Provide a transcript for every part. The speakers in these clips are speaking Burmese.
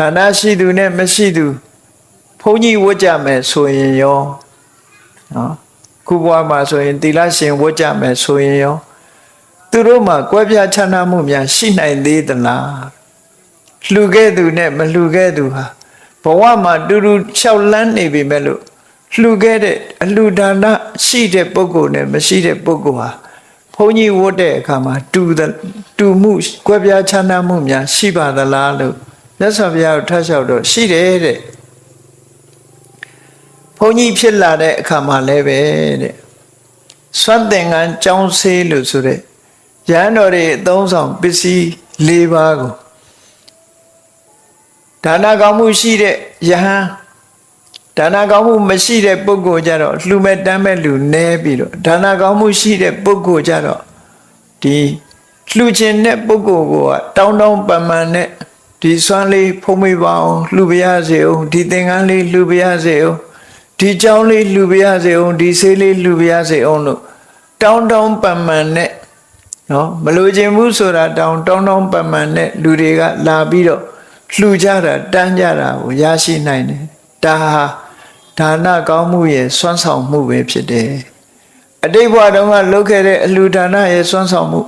ဒါနရှိသူနဲ့မရှိသူဘုန်းကြီးဝတ်ကြမယ်ဆိုရင်ရောနော်ခုဘဝမှာဆိုရင်သီလရှင်ဝတ်ကြမယ်ဆိုရင်ရောသူတို့မှာကွဲပြားခြားနားမှုများရှိနိုင်သေးသလားလှူခဲ့သူနဲ့မလှူခဲ့သူဟာဘဝမှာတူတူလျှောက်လန်းနေပြီမဲ့လို့လှူခဲ့တဲ့အလှူဒါနရှိတဲ့ပုဂ္ဂိုလ်နဲ့မရှိတဲ့ပုဂ္ဂိုလ်ဟာဘုန်းကြီးဝတ်တဲ့အခါမှာတူတဲ့တူမှုကွဲပြားခြားနားမှုများရှိပါသလားလို့ မြတ်စွာဘုရားကထပ်လျှောက်တော့ရှိတယ်တဲ့ဘုန်းကြီးဖြစ်လာတဲ့အခါမှာလည်းပဲတဲ့စွန့်သင်္ကန်းကြောင်းဆေးလို့ဆိုတဲ့ရဟန်းတော်တွေအသုံးဆောင်ပစ္စည်း၄ပါးကိုဒါနကောင်းမှုရှိတဲ့ယဟန်ဒါနကောင်းမှုမရှိတဲ့ပုဂ္ဂိုလ်ကြတော့လှူမဲ့တမ်းမဲ့လူနဲပြီးတော့ဒါနကောင်းမှုရှိတဲ့ပုဂ္ဂိုလ်ကြတော့ဒီလှူခြင်းတဲ့ပုဂ္ဂိုလ်ကတောင်းတောင်းပန်ပန်နဲ့ ဒီစွမ်းလေးဖုံးမေးပါအောင်လှူပါရစေအောင်ဒီသင်္ကန်းလေးလှူပါရစေအောင်ဒီကြောင်းလေးလှူပါရစေအောင်ဒီဆေးလေးလှူပါရစေအောင်လို့တောင်းတောင်းပန်ပန်နဲ့နော်မလိုချင်ဘူးဆိုတာတောင်းတောင်းတောင်းပန်ပန်နဲ့လူတွေကလာပြီးတော့လှူကြတာတန်းကြတာကိုရရှိနိုင်တယ်ဒါဟာဒါနကောင်းမှုရဲ့စွမ်းဆောင်မှုပဲဖြစ်တယ်အတိတ်ဘဝတုန်းကလုပ်ခဲ့တဲ့အလှူဒါနရဲ့စွမ်းဆောင်မှု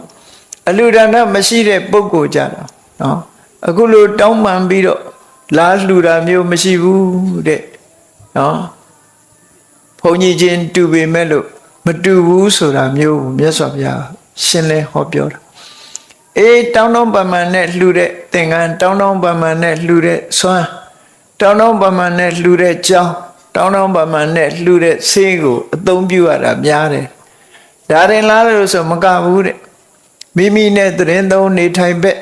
အလှူဒါနမရှိတဲ့ပုဂ္ဂိုလ်ကြတော့နော် အခုလိုတောင်းပန်ပြီးတော့လာလှူတာမျိုးမရှိဘူးတဲ့နော်ဘုန်းကြီးချင်းတူပေမဲ့လို့မတူဘူးဆိုတာမျိုးကိုမြတ်စွာဘုရားရှင်းလဲဟောပြောတာအေးတောင်းတောင်းပန်ပန်နဲ့လှူတဲ့သင်္ကန်းတောင်းတောင်းပန်ပန်နဲ့လှူတဲ့စွမ်းတောင်းတောင်းပန်ပန်နဲ့လှူတဲ့ကြောင်းတောင်းတောင်းပန်ပန်နဲ့လှူတဲ့ဆေးကိုအသုံးပြုရတာများတယ်ဒါရင်လားလို့ဆိုမကဘူးတဲ့မိမိနဲ့သရင်သုံးနေထိုင်ဘက်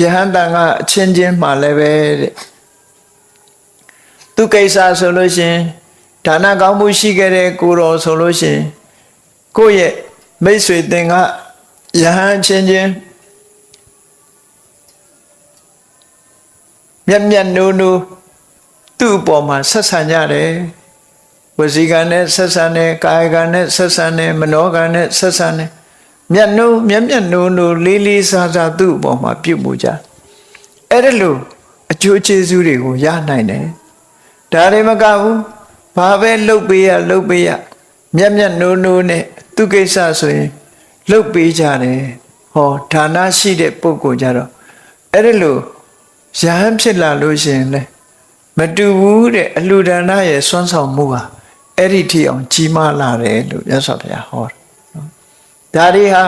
ယဟန်တန်ကအချင်းချင်းမှလည်းပဲတဲ့သူကိစ္စဆိုလို့ရှင်ဒါနကောင်းမှုရှိခဲ့တဲ့ကိုတော်ဆိုလို့ရှင်ကိုယ့်ရဲ့မိတ်ဆွေတင်ကယဟန်ချင်းချင်းမျက်မျက်နိုးနိုးသူ့အပေါ်မှာဆက်ဆံကြတယ်ဝစီကံနဲ့ဆက်ဆံတယ်ကာယကံနဲ့ဆက်ဆံတယ်မနောကံနဲ့ဆက်ဆံတယ် မျက်နှုံးမျက်မျက်နိုးနိုးလေးလေးစားစားသူ့အပေါ်မှာပြုတ်မှုကြအဲ့ဒါလို့အကျိုးကျေးဇူးတွေကိုရနိုင်တယ်ဒါတွေမကဘူးဘာပဲလှုပ်ပေးရလှုပ်ပေးရမျက်မျက်နိုးနိုးနဲ့သူကိစ္စဆိုရင်လှုပ်ပေးကြတယ်ဟောဌာနရှိတဲ့ပုဂ္ဂိုလ်ကြတော့အဲ့ဒါလို့ရဟန်းဖြစ်လာလို့ရှိရင်လေမတူဘူးတဲ့အလှူဒါနရဲ့စွမ်းဆောင်မှုဟာအဲ့ဒီထိအောင်ကြီးမားလာတယ်လို့မြတ်စွာဘုရားဟောတယ်နော် ဒါတွေဟာ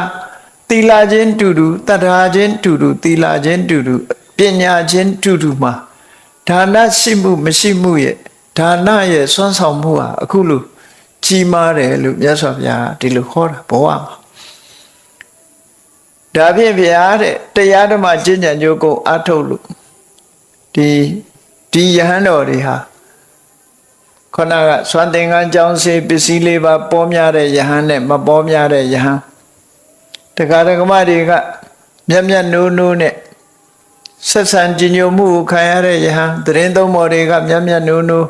သီလချင်းတူတူတတ္ထာချင်းတူတူသီလချင်းတူတူပညာချင်းတူတူမှာဒါနရှိမှုမရှိမှုရဲ့ဒါနရဲ့စွမ်းဆောင်မှုဟာအခုလိုကြီးမားတယ်လို့မြတ်စွာဘုရားဒီလိုဟောတာဘဝမှာဒါဖြင့်ဗျာတဲ့တရားဓမ္မကျင့်ကြံကြိုးကိုအထုတ်လို့ဒီဒီယဟန်တော်တွေဟာခဏကသွန်သင်္ကန်းကြောင်းစေပစ္စည်းလေးပါပေါ်များတဲ့ယဟန်နဲ့မပေါ်များတဲ့ယဟန် တခါတက္ကမတွေကမျက်မျက်နိုးနိုးနဲ့ဆက်ဆံကြည်ညိုမှုကိုခံရတဲ့ယဟန်သတင်းသုံးပေါ်တွေကမျက်မျက်နိုးနိုး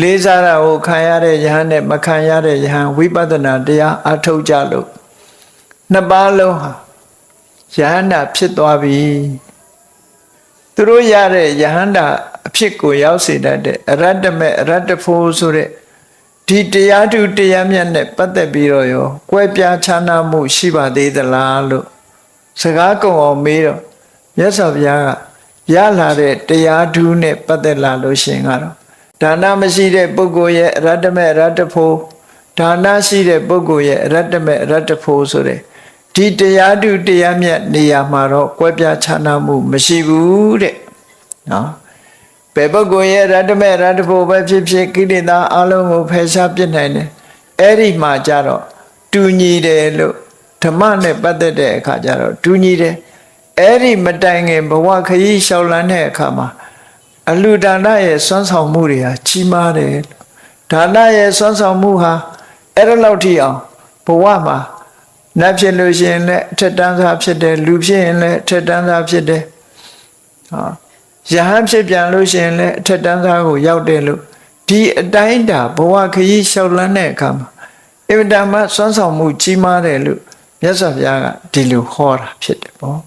လေးစားတာကိုခံရတဲ့ယဟန်နဲ့မခံရတဲ့ယဟန်ဝိပဿနာတရားအထုတ်ကြလို့နှစ်ပါးလုံးဟာယဟန္တာဖြစ်သွားပြီသူတို့ရတဲ့ယဟန္တာအဖြစ်ကိုရောက်စေတတ်တဲ့အရတ္တမေအရတ္တဖို့ဆိုတဲ့ ဒီတရားထုတရားမြတ်နဲ့ပတ်သက်ပြီးတော့ရောကွဲပြားခြားနားမှုရှိပါသေးသလားလို့စကားကုံအောင်မေးတော့မြတ်စွာဘုရားကရလာတဲ့တရားထုနဲ့ပတ်သက်လာလို့ရှင်ကတော့ဒါနမရှိတဲ့ပုဂ္ဂိုလ်ရဲ့အရတ္တမေအရတ္တဖို့ဒါနရှိတဲ့ပုဂ္ဂိုလ်ရဲ့အရတ္တမေအရတ္တဖို့ဆိုတဲ့ဒီတရားထုတရားမြတ်နေရာမှာတော့ကွဲပြားခြားနားမှုမရှိဘူးတဲ့နော် ဘယ်ပုဂ္ဂိုလ်ရဲ့ရတ္တမေရတ္တဖို့ပဲဖြစ်ဖြစ်ကိလေသာအလုံးကိုဖယ်ရှားပြစ်နိုင်တယ်အဲ့ဒီမှာကြတော့တူညီတယ်လို့ဓမ္မနဲ့ပတ်သက်တဲ့အခါကျတော့တူညီတယ်အဲ့ဒီမတိုင်ခင်ဘဝခရီးလျှောက်လန်းတဲ့အခါမှာအလူဒါနရဲ့စွမ်းဆောင်မှုတွေဟာကြီးမားတယ်ဒါနရဲ့စွမ်းဆောင်မှုဟာအဲ့ဒါလောက်ထိအောင်ဘဝမှာနတ်ဖြစ်လို့ရှိရင်လည်းအထက်တန်းစားဖြစ်တယ်လူဖြစ်ရင်လည်းအထက်တန်းစားဖြစ်တယ်ဟော ယဟန်ဖြစ်ပြန်လို့ရှိရင်လည်းအထက်တန်းသားကိုရောက်တယ်လို့ဒီအတိုင်းတာဘဝခရီးလျှောက်လန်းတဲ့အခါမှာအင်တာမစွမ်းဆောင်မှုကြီးမားတယ်လို့မြတ်စွာဘုရားကဒီလိုဟောတာဖြစ်တယ်ပေါ့